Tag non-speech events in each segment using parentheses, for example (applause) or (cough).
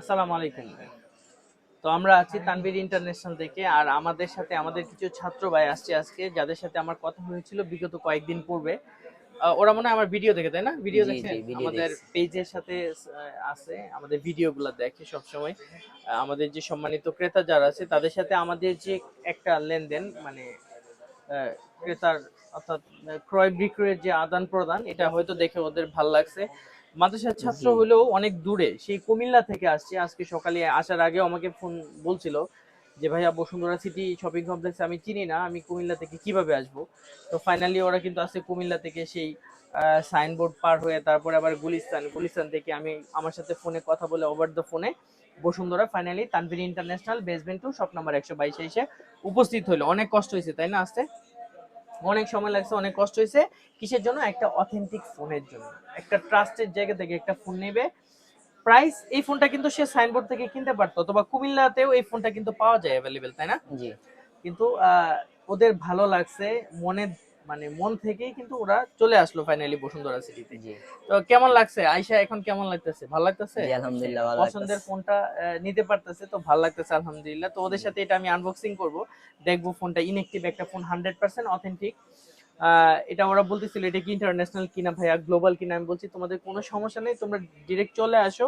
আসসালামু আলাইকুম। তো আমরা আছি তানভীর ইন্টারন্যাশনাল থেকে আর আমাদের সাথে আমাদের কিছু ছাত্র ভাই আসছে আজকে যাদের সাথে আমার কথা হয়েছিল বিগত কয়েকদিন পূর্বে। ওরা মনে হয় আমার ভিডিও দেখে তাই না? ভিডিও দেখে? আমাদের পেজের সাথে আছে আমাদের ভিডিওগুলো দেখে সব সময় আমাদের যে সম্মানিত ক্রেতা যারা আছে তাদের সাথে আমাদের যে একটা লেনদেন মানে ক্রেতার অর্থাৎ ক্রয় বিক্রয়ের যে আদান প্রদান এটা হয়তো দেখে ওদের ভালো লাগছে। মাদ্রাসার ছাত্র হলেও অনেক দূরে। সেই কুমিল্লা থেকে আসছে। আজকে সকালে আসার আগে আমাকে ফোন বলছিল যে ভাইয়া বসুন্ধরা সিটি শপিং কমপ্লেক্স আমি চিনি না। আমি কুমিল্লা থেকে কীভাবে আসব? তো ফাইনালি ওরা কিন্তু আসছে কুমিল্লা থেকে সেই সাইনবোর্ড পার হয়ে তারপরে আবার গুলিস্তান। গুলিস্তান থেকে আমি আমার সাথে ফোনে কথা বলে ওভার দ্য ফোনে Bashundhara finally Tanvir international basement two shop number একশো বাইশে এসে উপস্থিত হলো। অনেক কষ্ট হয়েছে তাই না আসতে? অনেক সময় লাগছে অনেক কষ্ট হয়েছে। কিসের জন্য? একটা অথেন্টিক ফোনের জন্য। একটা ট্রাস্টের জায়গা থেকে একটা ফোন নেবে। প্রাইস এই ফোনটা কিন্তু সে সাইনবোর্ড থেকে কিনতে পারতো অথবা কুমিল্লাতেও এই ফোনটা কিন্তু পাওয়া যায় অ্যাভেলেবেল তাই না? জি। কিন্তু আহ, ওদের ভালো লাগছে মনে মানে মন থেকেই কিন্তু ওরা চলে আসলো ফাইনালি বসুন্ধরা সিটিতে জি। তো কেমন লাগছে? আয়শা এখন কেমন লাগতেছে? ভালো লাগতেছে? জি, আলহামদুলিল্লাহ ভালো পছন্দের ফোনটা নিতে পারতেছে? তো ভালো লাগতেছে আলহামদুলিল্লাহ। তো ওদের সাথে এটা আমি আনবক্সিং করব। দেখব ফোনটা ইনএক্টিভ একটা ফোন হান্ড্রেড পার্সেন্ট অথেন্টিক এটা ওরা বলতেছিল এটা কি ইন্টারন্যাশনাল কিনা ভাইয়া গ্লোবাল কিনা আমি বলছি তোমাদের কোনো সমস্যা নেই তোমরা ডিরেক্ট চলে আসো।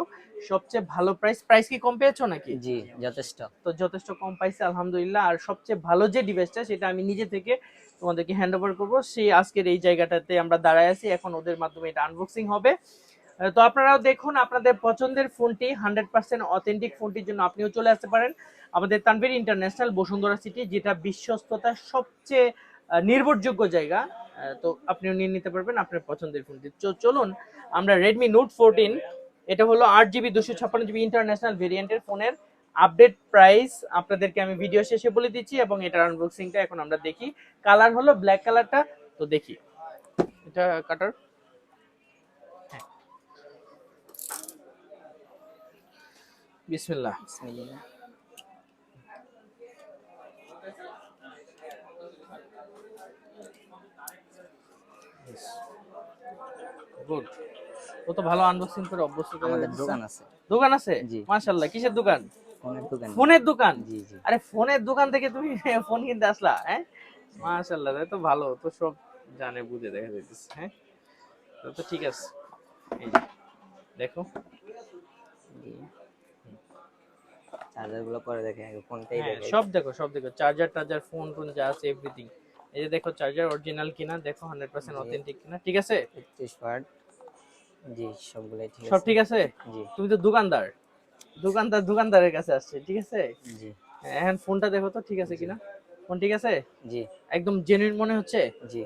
সবচেয়ে ভালো প্রাইস প্রাইস কি কম পেয়েছ নাকি? জি যথেষ্ট। তো যথেষ্ট কম পাইছে আলহামদুলিল্লাহ। আর সবচেয়ে ভালো যে ডিভাইসটা সেটা আমি নিজে থেকে তোমাদেরকে হ্যান্ড ওভার করব। সেই আজকের এই জায়গাটাতে আমরা দাঁড়ায় আছি। এখন ওদের মাধ্যমে এটা আনবক্সিং হবে। তো আপনারাও দেখুন, আপনাদের পছন্দের ফোনটি হান্ড্রেড পার্সেন্ট অথেন্টিক ফোনটির জন্য আপনিও চলে আসতে পারেন। আমাদের তানভীর ইন্টারন্যাশনাল বসুন্ধরা সিটি যেটা বিশ্বস্ততার সবচেয়ে নির্ভরযোগ্য জায়গা। তো আপনিও নিয়ে নিতে পারবেন আপনার পছন্দের ফোনটি। চলুন, আমরা রেডমি নোট ফোরটিন এটা হলো আট জিবি দুশো ছাপ্পান্ন জিবি ইন্টারন্যাশনাল ভেরিয়েন্টের ফোনের। আপডেট প্রাইস আপনাদেরকে আমি ভিডিও শেষে বলে দিচ্ছি এবং এটার আনবক্সিংটা এখন আমরা দেখি। কালার হলো ব্ল্যাক কালারটা তো দেখি। এটা কাটার বিসমিল্লাহ। বিসমিল্লাহ। গুড ও তো ভালো আনবক্সিং করে অভ্যস্ত আমাদের দোকান আছে। দোকান আছে? জি। মাশাআল্লাহ কিসের দোকান? ফোনের দোকান। আরে ফোনের দোকান থেকে তুমি (laughs) ফোন কিনতে আসলা হ্যাঁ? মাশাআল্লাহ তাই তো ভালো তো সব জানে বুঝে দেখা যাইতেছে হ্যাঁ? তো ঠিক আছে। এই যে দেখো। জি। চার্জারগুলো পরে দেখে ফোনটাই হ্যাঁ, সব দেখো সব দেখো। চার্জার টার্জার ফোন টোন যা আছে এভরিথিং এই যে দেখো চার্জার অরিজিনাল কিনা দেখো হান্ড্রেড পার্সেন্ট জি। অথেন্টিক কিনা ঠিক আছে? জি সবগুলাই ঠিক সব ঠিক আছে? জি। তুমি তো দোকানদার। দোকানদার দোকানদারের কাছে আসছে ঠিক আছে? জি। এখন ফোনটা দেখো তো ঠিক আছে কিনা? ফোন ঠিক আছে? জি। একদম জেনুইন মনে হচ্ছে? জি।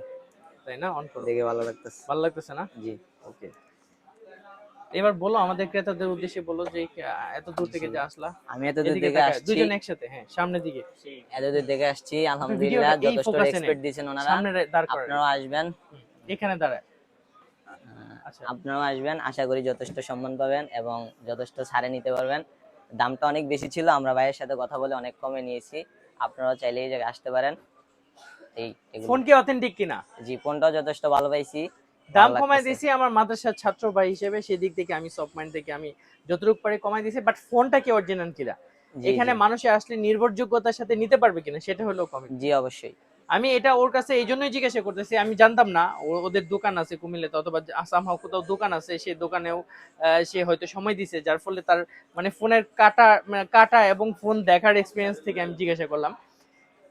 তাই না? অন করো। দেখে ভালো লাগতেছে। ভালো লাগতেছে না? জি। ওকে এবার বলো আমাদের ক্রেতাদের উদ্দেশ্যে বলো যে এত দূর থেকে। যে আসলা। আমি এত দূর থেকে আসছি। দুজন একসাথে হ্যাঁ সামনের দিকে। এত দূর থেকে আসছি আলহামদুলিল্লাহ যথেষ্ট এক্সপেক্ট দিয়েছেন ওনারা। সামনে দাঁড় করে আপনারাও আসবেন। এখানে দাঁড়ায়। আপনারাও আসবেন আশা করি যথেষ্ট সম্মান পাবেন এবং যথেষ্ট ছাড়ে নিতে পারবেন। দামটা অনেক বেশি ছিল আমরা ভাইয়ের সাথে কথা বলে অনেক কমে নিয়েছি। আপনারাও চাইলে এই জায়গায় আসতে পারেন। এই ফোন কি অথেন্টিক কিনা? জি ফোনটাও যথেষ্ট ভালো পাইছি। দাম কমাই দিয়েছি আমার মাদ্রাসার ছাত্র ভাই হিসেবে সেদিক থেকে আমি সফট মাইন্ড থেকে আমি যতটুকু পারি কমাই দিয়েছি বাট ফোনটা কি অরিজিনাল কিনা? এখানে মানুষে আসলে নির্ভরযোগ্যতার সাথে নিতে পারবে কিনা সেটা হলো কমে জি অবশ্যই। আমি এটা ওর কাছে এই জন্যই জিজ্ঞাসা করতেছি, আমি জানতাম না ওদের দোকান আছে কুমিল্লাতে, অথবা আসাম হোক কোথাও দোকান আছে, সে দোকানেও সে হয়তো সময় দিছে, যার ফলে তার মানে ফোনের কাটা মানে কাটা এবং ফোন দেখার এক্সপিরিয়েন্স থেকে আমি জিজ্ঞাসা করলাম।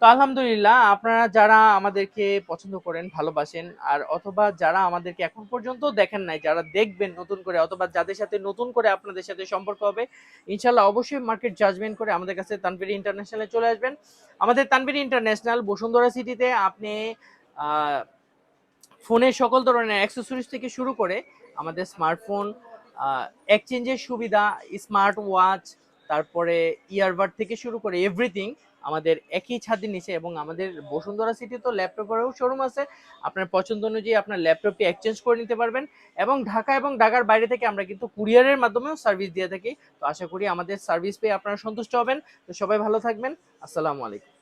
তো আলহামদুলিল্লাহ, আপনারা যারা আমাদেরকে পছন্দ করেন, ভালোবাসেন, আর অথবা যারা আমাদেরকে এখন পর্যন্ত দেখেন নাই, যারা দেখবেন নতুন করে, অথবা যাদের সাথে নতুন করে আপনাদের সাথে সম্পর্ক হবে ইনশাল্লাহ অবশ্যই মার্কেট জাজমেন্ট করে আমাদের কাছে তানবির ইন্টারন্যাশনালে চলে আসবেন। আমাদের তানবির ইন্টারন্যাশনাল বসুন্ধরা সিটিতে আপনি ফোনের সকল ধরনের অ্যাক্সেসরিজ থেকে শুরু করে আমাদের স্মার্টফোন এক্সচেঞ্জের সুবিধা স্মার্ট ওয়াচ তারপরে ইয়ারবাড থেকে শুরু করে এভরিথিং আমাদের একই ছাদের নিচে এবং আমাদের বসুন্ধরা সিটি তো ল্যাপটপেরও শোরুম আছে। আপনার পছন্দ অনুযায়ী আপনার ল্যাপটপটি এক্সচেঞ্জ করে নিতে পারবেন এবং ঢাকা এবং ঢাকার বাইরে থেকে আমরা কিন্তু কুরিয়ারের মাধ্যমেও সার্ভিস দিয়ে থাকি। তো আশা করি আমাদের সার্ভিস পেয়ে আপনারা সন্তুষ্ট হবেন। তো সবাই ভালো থাকবেন। আসসালামু আলাইকুম।